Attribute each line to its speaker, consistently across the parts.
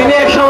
Speaker 1: তিনি একসময়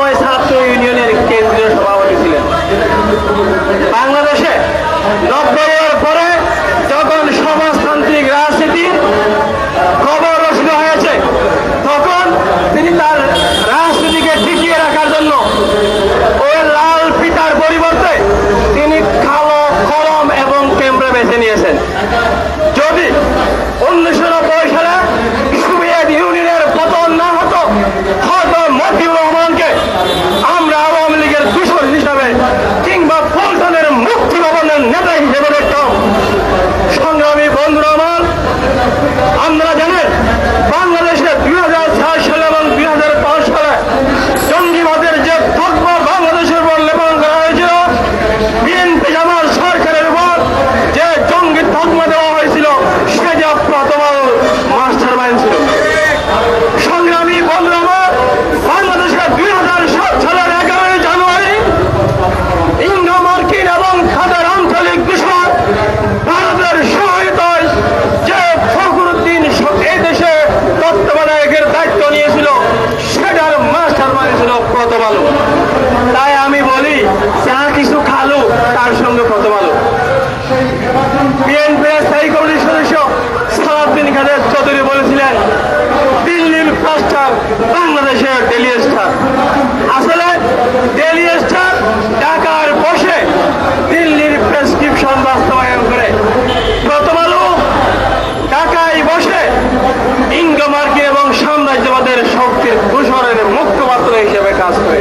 Speaker 1: শক্তির দূষণের মুখ্যপাত্র হিসেবে কাজ করে।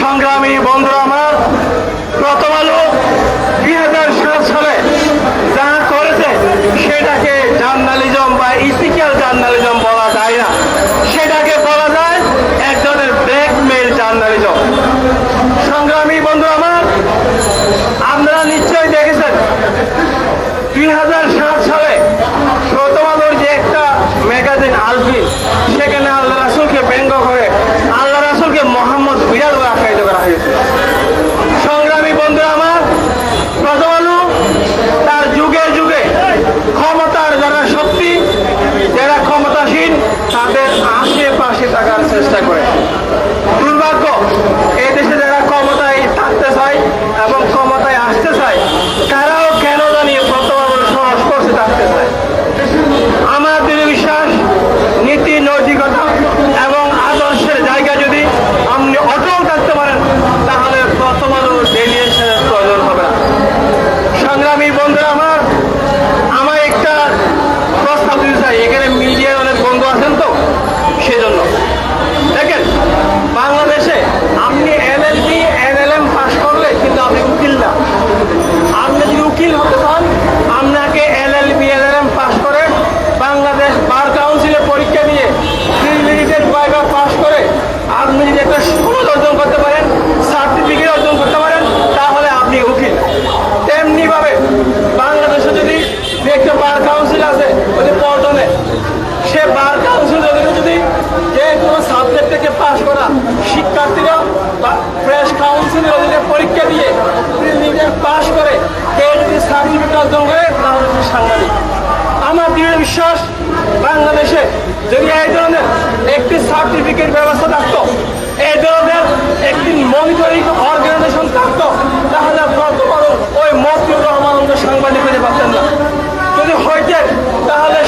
Speaker 1: সংগ্রামী বন্ধুরা আমার, প্রথম আলো দুই হাজার সাত সালে যা করেছে, সেটাকে জার্নালিজম বা ইথিক্যাল জার্নালিজম বলা যায় না। সেটাকে বলা যায় এক ধরনের ব্ল্যাকমেল জার্নালিজম। সংগ্রামী বন্ধু আমার, আপনারা নিশ্চয়ই দেখেছেন, দুই হাজার সাত সালে প্রথম আলোর যে একটা ম্যাগাজিন, আলফিন second. পাশ করে বিশ্বাস, বাংলাদেশে যদি এই ধরনের একটি সার্টিফিকেট ব্যবস্থা থাকতো, এই একটি মনিটরিং অর্গানাইজেশন থাকতো, তাহলে আপনার ওই মতিউর রহমান সাংবাদিক হতে পারতেন না। যদি হইতেন তাহলে